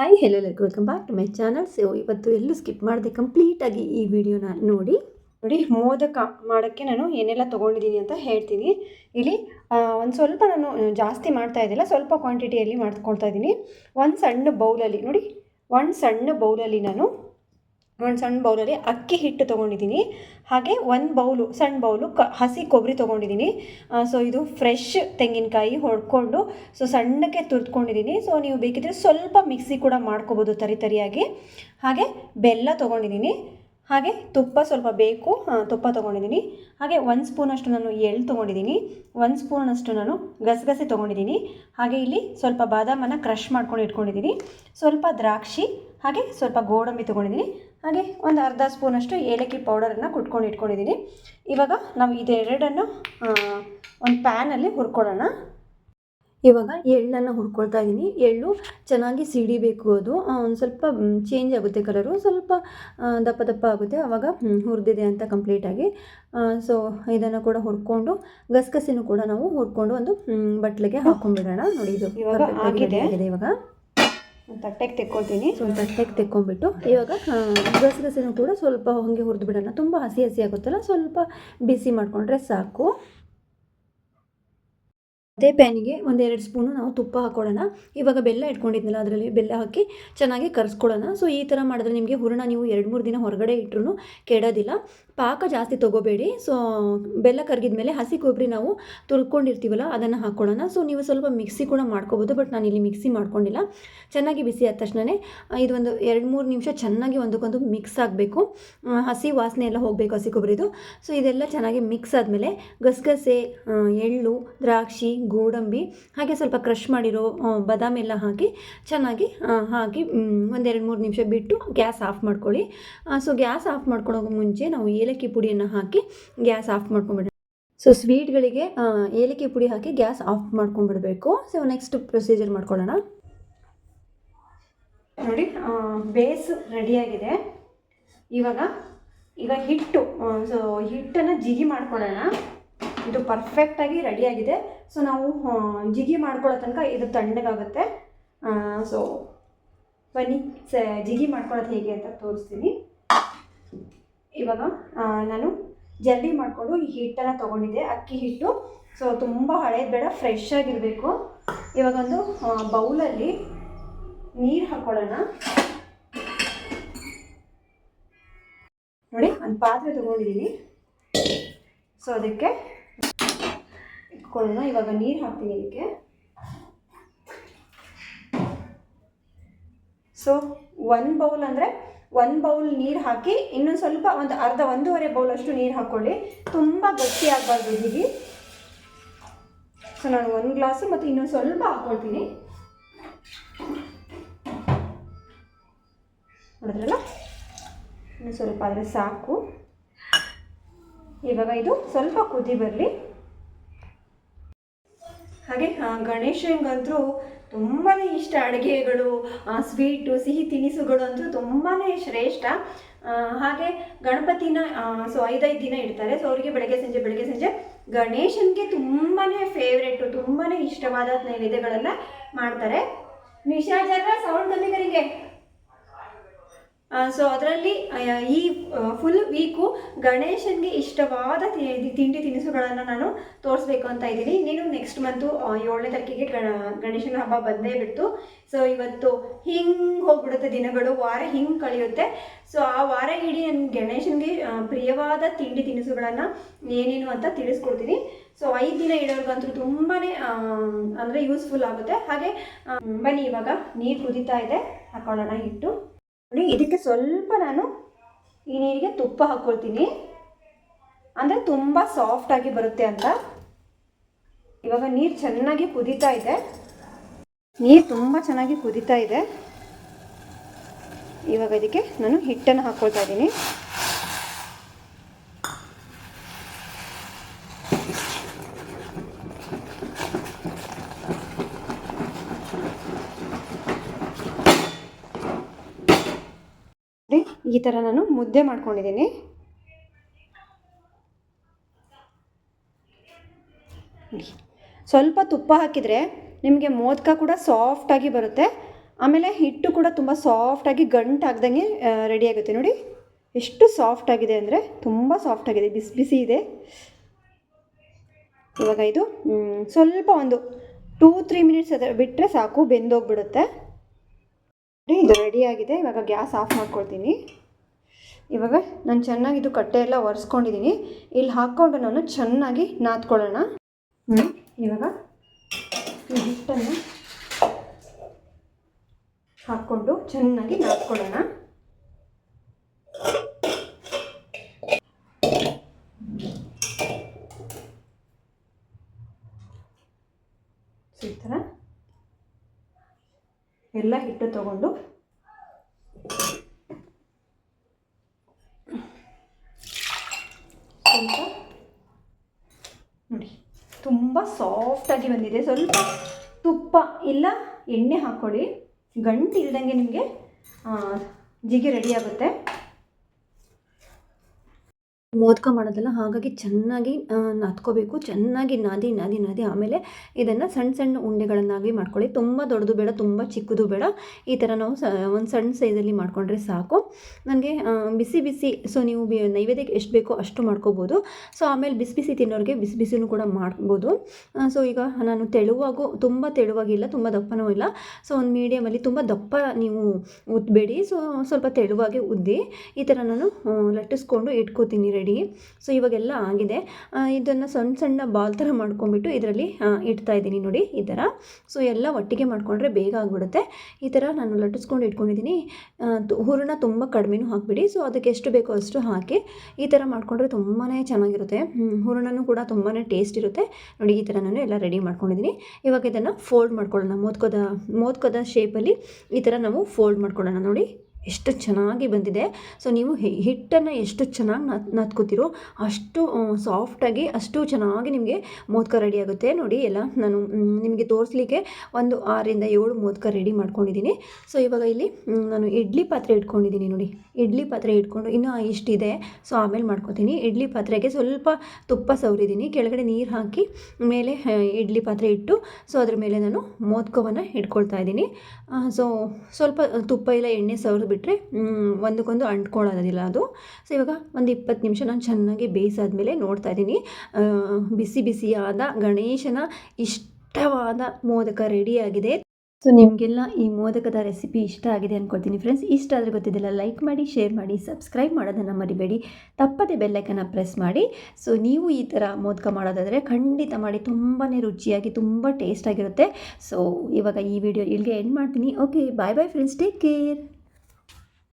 Hi hello ಎಲ್ಲರಿಗೂ welcome back to my channel so ಇವತ್ತು ಎಲ್ಲೂ ಸ್ಕಿಪ್ ಮಾಡಿದೆ ಕಂಪ್ಲೀಟಾಗಿ ಈ ವಿಡಿಯೋನ ನೋಡಿ. ನೋಡಿ, ಮೋದಕ ಮಾಡೋಕ್ಕೆ ನಾನು ಏನೆಲ್ಲ ತೊಗೊಂಡಿದ್ದೀನಿ ಅಂತ ಹೇಳ್ತೀನಿ. ಇಲ್ಲಿ ಒಂದು ಸ್ವಲ್ಪ ನಾನು ಜಾಸ್ತಿ ಮಾಡ್ತಾ ಇದ್ದಿಲ್ಲ, ಸ್ವಲ್ಪ ಕ್ವಾಂಟಿಟಿಯಲ್ಲಿ ಮಾಡ್ಕೊಳ್ತಾ ಇದ್ದೀನಿ. ಒಂದು ಸಣ್ಣ ಬೌಲಲ್ಲಿ ನೋಡಿ, ಒಂದು ಸಣ್ಣ ಬೌಲಲ್ಲಿ ನಾನು ಒಂದು ಸಣ್ಣ ಬೌಲಲ್ಲಿ ಅಕ್ಕಿ ಹಿಟ್ಟು ತೊಗೊಂಡಿದ್ದೀನಿ. ಹಾಗೆ ಒಂದು ಬೌಲು, ಸಣ್ಣ ಬೌಲು ಕ, ಹಸಿ ಕೊಬ್ಬರಿ ತೊಗೊಂಡಿದ್ದೀನಿ. ಸೊ ಇದು ಫ್ರೆಶ್ ತೆಂಗಿನಕಾಯಿ ಹೊಡ್ಕೊಂಡು ಸೊ ಸಣ್ಣಕ್ಕೆ ತುರ್ದ್ಕೊಂಡಿದ್ದೀನಿ. ಸೊ ನೀವು ಬೇಕಿದ್ರೆ ಸ್ವಲ್ಪ ಮಿಕ್ಸಿ ಕೂಡ ಮಾಡ್ಕೋಬೋದು ತರಿ ತರಿಯಾಗಿ. ಹಾಗೆ ಬೆಲ್ಲ ತೊಗೊಂಡಿದ್ದೀನಿ. ಹಾಗೆ ತುಪ್ಪ ಸ್ವಲ್ಪ ಬೇಕು ತುಪ್ಪ ತೊಗೊಂಡಿದ್ದೀನಿ. ಹಾಗೆ ಒಂದು ಸ್ಪೂನಷ್ಟು ನಾನು ಎಳ್ಳು ತೊಗೊಂಡಿದ್ದೀನಿ. ಒಂದು ಸ್ಪೂನಷ್ಟು ನಾನು ಗಸಗಸೆ ತೊಗೊಂಡಿದ್ದೀನಿ. ಹಾಗೆ ಇಲ್ಲಿ ಸ್ವಲ್ಪ ಬಾದಾಮನ್ನು ಕ್ರಷ್ ಮಾಡ್ಕೊಂಡು ಇಟ್ಕೊಂಡಿದ್ದೀನಿ. ಸ್ವಲ್ಪ ದ್ರಾಕ್ಷಿ, ಹಾಗೆ ಸ್ವಲ್ಪ ಗೋಡಂಬಿ ತೊಗೊಂಡಿದ್ದೀನಿ. ಹಾಗೆ ಒಂದು ಅರ್ಧ ಸ್ಪೂನಷ್ಟು ಏಲಕ್ಕಿ ಪೌಡರನ್ನು ಕುಟ್ಕೊಂಡು ಇಟ್ಕೊಂಡಿದ್ದೀನಿ. ಇವಾಗ ನಾವು ಇದೆರಡನ್ನು ಒಂದು ಪ್ಯಾನಲ್ಲಿ ಹುರ್ಕೊಳ್ಳೋಣ. ಇವಾಗ ಎಳ್ಳನ್ನು ಹುರ್ಕೊಳ್ತಾ ಇದ್ದೀನಿ. ಎಳ್ಳು ಚೆನ್ನಾಗಿ ಸಿಡಿಬೇಕು ಅದು. ಒಂದು ಸ್ವಲ್ಪ ಚೇಂಜ್ ಆಗುತ್ತೆ ಕಲರು ಸ್ವಲ್ಪ ದಪ್ಪ ದಪ್ಪ ಆಗುತ್ತೆ. ಆವಾಗ ಹುರಿದಿದೆ ಅಂತ ಕಂಪ್ಲೀಟಾಗಿ ಸೊ ಇದನ್ನು ಕೂಡ ಹುರ್ಕೊಂಡು ಗಸಗಸೆನೂ ಕೂಡ ನಾವು ಹುರ್ಕೊಂಡು ಒಂದು ಬಟ್ಲಿಗೆ ಹಾಕೊಂಡ್ಬಿಡೋಣ ನೋಡಿ ಇದು ಇವಾಗ ಆಗಿದೆ. ಇವಾಗ. ತಟ್ಟೆಗೆ ತೆಕ್ಕೊಳ್ತೀನಿ. ಸ್ವಲ್ಪ ತಟ್ಟೆಗೆ ತೆಕ್ಕೊಂಡ್ಬಿಟ್ಟು ಇವಾಗ ಗಸಗಸೆನೂ ಕೂಡ ಸ್ವಲ್ಪ ಹಾಗೆ ಹುರಿದು ಬಿಡೋಣ. ತುಂಬ ಹಸಿ ಹಸಿ ಆಗುತ್ತಲ್ಲ, ಸ್ವಲ್ಪ ಬಿಸಿ ಮಾಡಿಕೊಂಡ್ರೆ ಸಾಕು. ಅದೇ ಪ್ಯಾನಿಗೆ ಒಂದೆರಡು ಸ್ಪೂನು ನಾವು ತುಪ್ಪ ಹಾಕೊಳ್ಳೋಣ ಇವಾಗ ಬೆಲ್ಲ ಇಟ್ಕೊಂಡಿದ್ನಲ್ಲ, ಅದರಲ್ಲಿ ಬೆಲ್ಲ ಹಾಕಿ ಚೆನ್ನಾಗಿ ಕರೆಸ್ಕೊಳ್ಳೋಣ. ಸೊ ಈ ಥರ ಮಾಡಿದ್ರೆ ನಿಮಗೆ ಹೂರಣ ನೀವು ಎರಡು ಮೂರು ದಿನ ಹೊರಗಡೆ ಇಟ್ಟರು ಕೆಡೋದಿಲ್ಲ. ಪಾಕ ಜಾಸ್ತಿ ತೊಗೋಬೇಡಿ. ಸೊ ಬೆಲ್ಲ ಕರಗಿದ ಮೇಲೆ ಹಸಿ ಕೊಬ್ಬರಿ ನಾವು ತುರ್ಕೊಂಡಿರ್ತೀವಲ್ಲ, ಅದನ್ನು ಹಾಕ್ಕೊಳ್ಳೋಣ ಸೊ ನೀವು ಸ್ವಲ್ಪ ಮಿಕ್ಸಿ ಕೂಡ ಮಾಡ್ಕೋಬೋದು, ಬಟ್ ನಾನು ಇಲ್ಲಿ ಮಿಕ್ಸಿ ಮಾಡ್ಕೊಂಡಿಲ್ಲ. ಚೆನ್ನಾಗಿ ಬಿಸಿ ಆದ ತಕ್ಷಣವೇ ಇದೊಂದು ಎರಡು ಮೂರು ನಿಮಿಷ ಚೆನ್ನಾಗಿ ಒಂದಕ್ಕೊಂದು ಮಿಕ್ಸ್ ಆಗಬೇಕು. ಹಸಿ ವಾಸನೆ ಎಲ್ಲ ಹೋಗಬೇಕು ಹಸಿ ಕೊಬ್ಬರಿದು ಸೊ ಇದೆಲ್ಲ ಚೆನ್ನಾಗಿ ಮಿಕ್ಸ್ ಆದಮೇಲೆ ಗಸಗಸೆ ಎಳ್ಳು, ದ್ರಾಕ್ಷಿ, ಗೋಡಂಬಿ, ಹಾಗೆ ಸ್ವಲ್ಪ ಕ್ರಷ್ ಮಾಡಿರೋ ಬಾದಾಮಿ ಎಲ್ಲ ಹಾಕಿ ಚೆನ್ನಾಗಿ ಹಾಕಿ ಒಂದೆರಡು ಮೂರು ನಿಮಿಷ ಬಿಟ್ಟು ಗ್ಯಾಸ್ ಆಫ್ ಮಾಡ್ಕೊಳ್ಳಿ. ಸೊ ಗ್ಯಾಸ್ ಆಫ್ ಮಾಡ್ಕೊಳ್ಳೋ ಮುಂಚೆ ನಾವು ಏಲಕ್ಕಿ ಪುಡಿಯನ್ನು ಹಾಕಿ ಗ್ಯಾಸ್ ಆಫ್ ಮಾಡ್ಕೊಂಬಿಡೋಣ ಸೊ ಸ್ವೀಟ್ಗಳಿಗೆ ಏಲಕ್ಕಿ ಪುಡಿ ಹಾಕಿ ಗ್ಯಾಸ್ ಆಫ್ ಮಾಡ್ಕೊಂಡ್ಬಿಡಬೇಕು. ಸೊ ನೆಕ್ಸ್ಟ್ ಪ್ರೊಸೀಜರ್ ಮಾಡ್ಕೊಳ್ಳೋಣ. ನೋಡಿ ಬೇಸ್ ರೆಡಿಯಾಗಿದೆ ಇವಾಗ ಈಗ ಹಿಟ್ಟು ಸೊ ಹಿಟ್ಟನ್ನು ಜಿಗಿ ಮಾಡ್ಕೊಳ್ಳೋಣ. ಇದು ಪರ್ಫೆಕ್ಟಾಗಿ ರೆಡಿಯಾಗಿದೆ ಸೊ ನಾವು ಜಿಗಿ ಮಾಡ್ಕೊಳ್ಳೋ ತನಕ ಇದು ತಣ್ಣಗಾಗುತ್ತೆ. ಸೊ ಬನ್ನಿ, ಸ, ಜಿಗಿ ಮಾಡ್ಕೊಳ್ಳೋದು ಹೇಗೆ ಅಂತ ತೋರಿಸ್ತೀನಿ. ಇವಾಗ ನಾನು ಜಲ್ದಿ ಮಾಡಿಕೊಂಡು ಈ ಹಿಟ್ಟನ್ನು ತೊಗೊಂಡಿದ್ದೆ, ಅಕ್ಕಿ ಹಿಟ್ಟು. ಸೊ ತುಂಬ ಹಳೇದು ಬೇಡ ಫ್ರೆಶ್ ಆಗಿರಬೇಕು. ಇವಾಗ ಒಂದು ಬೌಲಲ್ಲಿ ನೀರು ಹಾಕೊಳ್ಳೋಣ. ನೋಡಿ, ಒಂದು ಪಾತ್ರೆ ತೊಗೊಂಡಿದ್ದೀನಿ ಸೊ ಅದಕ್ಕೆ ಇಟ್ಕೊಳ್ಳೋಣ. ಇವಾಗ ನೀರು ಹಾಕ್ತೀನಿ ಇದಕ್ಕೆ. ಸೊ ಒಂದು ಬೌಲ್ ಅಂದರೆ ಒಂದು ಬೌಲ್ ನೀರು ಹಾಕಿ, ಇನ್ನೊಂದು ಸ್ವಲ್ಪ ಒಂದು ಅರ್ಧ, ಒಂದೂವರೆ ಬೌಲ್ ಅಷ್ಟು ನೀರು ಹಾಕ್ಕೊಳ್ಳಿ ತುಂಬ ಗಟ್ಟಿ ಆಗಬಾರ್ದು ಜಿಗಿ ಸೊ ನಾನು ಒಂದು ಗ್ಲಾಸು ಮತ್ತು ಇನ್ನೊಂದು ಸ್ವಲ್ಪ ಹಾಕ್ಕೊಳ್ತೀನಿ ನೋಡಿದ್ರಲ್ಲ? ಇನ್ನು ಸ್ವಲ್ಪ ಆದರೆ ಸಾಕು. ಇವಾಗ ಇದು ಸ್ವಲ್ಪ ಕುದಿ ಬರಲಿ. ಹಾಗೆ ಗಣೇಶ ಗಣೇಶನಿಗಂತೂ ತುಂಬಾ ಇಷ್ಟ ಅಡುಗೆಗಳು ಸ್ವೀಟು ಸಿಹಿ ತಿನಿಸುಗಳು ಅಂತೂ ತುಂಬಾ ಶ್ರೇಷ್ಠ. ಹಾಗೆ ಗಣಪತಿನ ಸೊ ಐದೈದು ದಿನ ಇಡ್ತಾರೆ. ಸೊ ಅವರಿಗೆ ಬೆಳಗ್ಗೆ ಸಂಜೆ ಬೆಳಗ್ಗೆ ಸಂಜೆ ಗಣೇಶನಿಗೆ ತುಂಬಾ ಫೇವ್ರೇಟು ತುಂಬಾ ಇಷ್ಟವಾದ ನೈವೇದ್ಯಗಳೆಲ್ಲ ಮಾಡ್ತಾರೆ. ನಿಶಾ ಜರ ಸೌಂಡ್ ಕಮ್ಮಿಗರಿಗೆ ಸೊ ಅದರಲ್ಲಿ ಈ ಫುಲ್ ವೀಕು ಗಣೇಶನಿಗೆ ಇಷ್ಟವಾದ ತಿಂಡಿ ತಿನಿಸುಗಳನ್ನು ನಾನು ತೋರಿಸ್ಬೇಕು ಅಂತ ಇದ್ದೀನಿ. ನೀನು ನೆಕ್ಸ್ಟ್ ಮಂತು ಏಳನೇ ತಾರೀಕಿಗೆ ಗಣ, ಗಣೇಶನ ಹಬ್ಬ ಬಂದೇ ಬಿಡ್ತು. ಸೊ ಇವತ್ತು ಹಿಂಗೆ ಹೋಗ್ಬಿಡುತ್ತೆ ದಿನಗಳು, ವಾರ ಹಿಂಗೆ ಕಳೆಯುತ್ತೆ. ಸೊ ಆ ವಾರ ಇಡೀ ನನ್ನ ಗಣೇಶನಿಗೆ ಪ್ರಿಯವಾದ ತಿಂಡಿ ತಿನಿಸುಗಳನ್ನು ಏನೇನು ಅಂತ ತಿಳಿಸ್ಕೊಡ್ತೀನಿ. ಸೊ ಐದು ದಿನ ಇಡೋರ್ಗಂತೂ ತುಂಬಾ ಅಂದರೆ ಯೂಸ್ಫುಲ್ ಆಗುತ್ತೆ. ಹಾಗೆ ಬನ್ನಿ ಇವಾಗ, ನೀರು ಕುದೀತಾ ಇದೆ. ಹಾಕೊಳ್ಳೋಣ ಹಿಟ್ಟು. ನೋಡಿ, ಇದಕ್ಕೆ ಸ್ವಲ್ಪ ನಾನು ಈ ನೀರಿಗೆ ತುಪ್ಪ ಹಾಕ್ಕೊಳ್ತೀನಿ ಅಂದರೆ ತುಂಬ ಸಾಫ್ಟಾಗಿ ಬರುತ್ತೆ ಅಂತ. ಇವಾಗ ನೀರು ಚೆನ್ನಾಗಿ ಕುದೀತಾ ಇದೆ. ನೀರು ತುಂಬ ಚೆನ್ನಾಗಿ ಕುದೀತಾ ಇದೆ. ಇವಾಗ ಇದಕ್ಕೆ ನಾನು ಹಿಟ್ಟನ್ನು ಹಾಕ್ಕೊಳ್ತಾ ಇದ್ದೀನಿ. ಈ ಥರ ನಾನು ಮುದ್ದೆ ಮಾಡ್ಕೊಂಡಿದ್ದೀನಿ. ಸ್ವಲ್ಪ ತುಪ್ಪ ಹಾಕಿದರೆ ನಿಮಗೆ ಮೋದಕ ಕೂಡ ಸಾಫ್ಟಾಗಿ ಬರುತ್ತೆ. ಆಮೇಲೆ ಹಿಟ್ಟು ಕೂಡ ತುಂಬ ಸಾಫ್ಟಾಗಿ ಗಂಟಾಗ್ದಂಗೆ ರೆಡಿ ಆಗುತ್ತೆ. ನೋಡಿ, ಎಷ್ಟು ಸಾಫ್ಟ್ ಆಗಿದೆ ಅಂದರೆ ತುಂಬ ಸಾಫ್ಟಾಗಿದೆ ಬಿಸಿ ಬಿಸಿ ಇದೆ. ಇವಾಗ ಇದು ಸ್ವಲ್ಪ ಒಂದು ಟೂ ತ್ರೀ ಮಿನಿಟ್ಸ್ ಅದರ ಬಿಟ್ಟರೆ ಸಾಕು, ಬೆಂದೋಗ್ಬಿಡುತ್ತೆ. ಇದು ರೆಡಿ ಆಗಿದೆ. ಇವಾಗ ಗ್ಯಾಸ್ ಆಫ್ ಮಾಡ್ಕೊಳ್ತೀನಿ. ಇವಾಗ ನಾನು ಚೆನ್ನಾಗಿ ಇದು ಕಟ್ಟೆ ಎಲ್ಲ ಒರೆಸ್ಕೊಂಡಿದ್ದೀನಿ ಇಲ್ಲಿ ಹಾಕ್ಕೊಂಡು ನಾನು ಚೆನ್ನಾಗಿ ನಾದ್ಕೊಳ್ಳೋಣ. ಇವಾಗ ಈ ಹಿಟ್ಟನ್ನು ಹಾಕ್ಕೊಂಡು ಚೆನ್ನಾಗಿ ನಾದ್ಕೊಳ್ಳೋಣ ಸೊ ಈ ಥರ ಎಲ್ಲ ಹಿಟ್ಟು ತಗೊಂಡು ಸ್ವಲ್ಪ ನೋಡಿ, ತುಂಬ ಸಾಫ್ಟಾಗಿ ಬಂದಿದೆ. ಸ್ವಲ್ಪ ತುಪ್ಪ ಇಲ್ಲ, ಎಣ್ಣೆ ಹಾಕ್ಕೊಳ್ಳಿ ಗಂಟು ಇಲ್ದಂಗೆ ನಿಮಗೆ ಜಿಗಿ ರೆಡಿ ಆಗುತ್ತೆ. ಮೋದಕ ಮಾಡೋದಲ್ಲ, ಹಾಗಾಗಿ ಚೆನ್ನಾಗಿ ನಾದ್ಕೋಬೇಕು. ಚೆನ್ನಾಗಿ ನಾದಿ ನಾದಿ ನಾದಿ ಆಮೇಲೆ ಇದನ್ನು ಸಣ್ಣ ಸಣ್ಣ ಉಂಡೆಗಳನ್ನಾಗಿ ಮಾಡ್ಕೊಳ್ಳಿ. ತುಂಬ ದೊಡ್ಡದು ಬೇಡ, ತುಂಬ ಚಿಕ್ಕದು ಬೇಡ. ಈ ಥರ ನಾವು ಒಂದು ಸಣ್ಣ ಸೈಜಲ್ಲಿ ಮಾಡಿಕೊಂಡ್ರೆ ಸಾಕು. ನನಗೆ ಬಿಸಿ ಬಿಸಿ, ಸೊ ನೀವು ಬಿ, ನೈವೇದ್ಯಕ್ಕೆ ಎಷ್ಟು ಬೇಕೋ ಅಷ್ಟು ಮಾಡ್ಕೋಬೋದು. ಸೊ ಆಮೇಲೆ ಬಿಸಿ ಬಿಸಿ ತಿನ್ನೋರಿಗೆ ಬಿಸಿ ಬಿಸಿನೂ ಕೂಡ ಮಾಡ್ಬೋದು. ಸೊ ಈಗ ನಾನು ತೆಳುವಾಗೂ, ತುಂಬ ತೆಳುವಾಗಿಲ್ಲ, ತುಂಬ ದಪ್ಪನೂ ಇಲ್ಲ. ಸೊ ಒಂದು ಮೀಡಿಯಮಲ್ಲಿ ತುಂಬ ದಪ್ಪ ನೀವು ಉದ್ದಬೇಡಿ ಸೊ ಸ್ವಲ್ಪ ತೆಳುವಾಗಿ ಉದ್ದಿ. ಈ ಥರ ನಾನು ಲಟ್ಟಿಸ್ಕೊಂಡು ಇಟ್ಕೋತೀನಿ ರೆಡಿ ಸೊ ಇವಾಗೆಲ್ಲ ಆಗಿದೆ. ಇದನ್ನು ಸಣ್ಣ ಸಣ್ಣ ಬಾಲ್ ಥರ ಮಾಡ್ಕೊಂಬಿಟ್ಟು ಇದರಲ್ಲಿ ಇಡ್ತಾ ಇದ್ದೀನಿ ನೋಡಿ ಈ ಥರ ಸೊ ಎಲ್ಲ ಒಟ್ಟಿಗೆ ಮಾಡಿಕೊಂಡ್ರೆ ಬೇಗ ಆಗಿಬಿಡುತ್ತೆ. ಈ ಥರ ನಾನು ಲಟ್ಟಿಸ್ಕೊಂಡು ಇಟ್ಕೊಂಡಿದ್ದೀನಿ. ಹೂರಣ ತುಂಬ ಕಡಿಮೆನೂ ಹಾಕಿಬಿಡಿ. ಸೊ ಅದಕ್ಕೆ ಎಷ್ಟು ಬೇಕೋ ಅಷ್ಟು ಹಾಕಿ ಈ ಥರ ಮಾಡಿಕೊಂಡ್ರೆ ತುಂಬಾ ಚೆನ್ನಾಗಿರುತ್ತೆ. ಹೂರಣನೂ ಕೂಡ ತುಂಬಾ ಟೇಸ್ಟ್ ಇರುತ್ತೆ. ನೋಡಿ ಈ ಥರ ನಾನು ಎಲ್ಲ ರೆಡಿ ಮಾಡ್ಕೊಂಡಿದ್ದೀನಿ. ಇವಾಗ ಇದನ್ನು ಫೋಲ್ಡ್ ಮಾಡ್ಕೊಳ್ಳೋಣ. ಮೋದ್ಕೋದ ಮೋದ್ಕದ ಶೇಪಲ್ಲಿ ಈ ಥರ ನಾವು ಫೋಲ್ಡ್ ಮಾಡ್ಕೊಳ್ಳೋಣ ನೋಡಿ. ಎಷ್ಟು ಚೆನ್ನಾಗಿ ಬಂದಿದೆ. ಸೊ ನೀವು ಹಿಟ್ಟನ್ನು ಎಷ್ಟು ಚೆನ್ನಾಗಿ ನತ್, ನತ್ಕೋತಿರೋ ಅಷ್ಟು ಸಾಫ್ಟಾಗಿ ಅಷ್ಟು ಚೆನ್ನಾಗಿ ನಿಮಗೆ ಮೋದಕ ರೆಡಿ ಆಗುತ್ತೆ. ನೋಡಿ, ಎಲ್ಲ ನಾನು ನಿಮಗೆ ತೋರಿಸ್ಲಿಕ್ಕೆ ಒಂದು ಆರರಿಂದ ಏಳು ಮೋದಕ ರೆಡಿ ಮಾಡ್ಕೊಂಡಿದ್ದೀನಿ. ಸೊ ಇವಾಗ ಇಲ್ಲಿ ನಾನು ಇಡ್ಲಿ ಪಾತ್ರೆ ಇಟ್ಕೊಂಡಿದ್ದೀನಿ ನೋಡಿ. ಇಡ್ಲಿ ಪಾತ್ರೆ ಇಟ್ಕೊಂಡು ಇನ್ನೂ ಇಷ್ಟಿದೆ. ಸೊ ಆಮೇಲೆ ಮಾಡ್ಕೊತೀನಿ. ಇಡ್ಲಿ ಪಾತ್ರೆಗೆ ಸ್ವಲ್ಪ ತುಪ್ಪ ಸವರಿದ್ದೀನಿ. ಕೆಳಗಡೆ ನೀರು ಹಾಕಿ ಮೇಲೆ ಇಡ್ಲಿ ಪಾತ್ರೆ ಇಟ್ಟು ಸೊ ಅದ್ರ ಮೇಲೆ ನಾನು ಮೋದಕವನ್ನು ಇಟ್ಕೊಳ್ತಾ ಇದ್ದೀನಿ. ಸೊ ಸ್ವಲ್ಪ ತುಪ್ಪ ಇಲ್ಲ, ಎಣ್ಣೆ ಸವರಿಬಿಟ್ರೆ ಒಂದಕ್ಕೊಂದು ಅಂಟ್ಕೊಳ್ಳೋದಿಲ್ಲ ಅದು. ಸೊ ಇವಾಗ ಒಂದು ಇಪ್ಪತ್ತು ನಿಮಿಷ ನಾನು ಚೆನ್ನಾಗಿ ಬೇಯಿಸಾದ್ಮೇಲೆ ನೋಡ್ತಾ ಇದ್ದೀನಿ. ಬಿಸಿ ಬಿಸಿಯಾದ ಗಣೇಶನ ಇಷ್ಟವಾದ ಮೋದಕ ರೆಡಿಯಾಗಿದೆ ಸೊ ನಿಮಗೆಲ್ಲ ಈ ಮೋದಕದ ರೆಸಿಪಿ ಇಷ್ಟ ಆಗಿದೆ ಅಂದ್ಕೊಳ್ತೀನಿ ಫ್ರೆಂಡ್ಸ್ ಇಷ್ಟ ಆದರೆ ಗೊತ್ತಿದ್ದಿಲ್ಲ ಲೈಕ್ ಮಾಡಿ ಶೇರ್ ಮಾಡಿ ಸಬ್ಸ್ಕ್ರೈಬ್ ಮಾಡೋದನ್ನು ಮರಿಬೇಡಿ. ತಪ್ಪದೆ ಬೆಲ್ಲೈಕನ್ನು ಪ್ರೆಸ್ ಮಾಡಿ. ಸೊ ನೀವು ಈ ಥರ ಮೋದಕ ಮಾಡೋದಾದರೆ ಖಂಡಿತ ಮಾಡಿ. ತುಂಬಾ ರುಚಿಯಾಗಿ, ತುಂಬ ಟೇಸ್ಟಾಗಿರುತ್ತೆ ಸೊ ಇವಾಗ ಈ ವಿಡಿಯೋ ಇಲ್ಲಿಗೆ ಎಂಡ್ ಮಾಡ್ತೀನಿ. Okay bye bye friends take care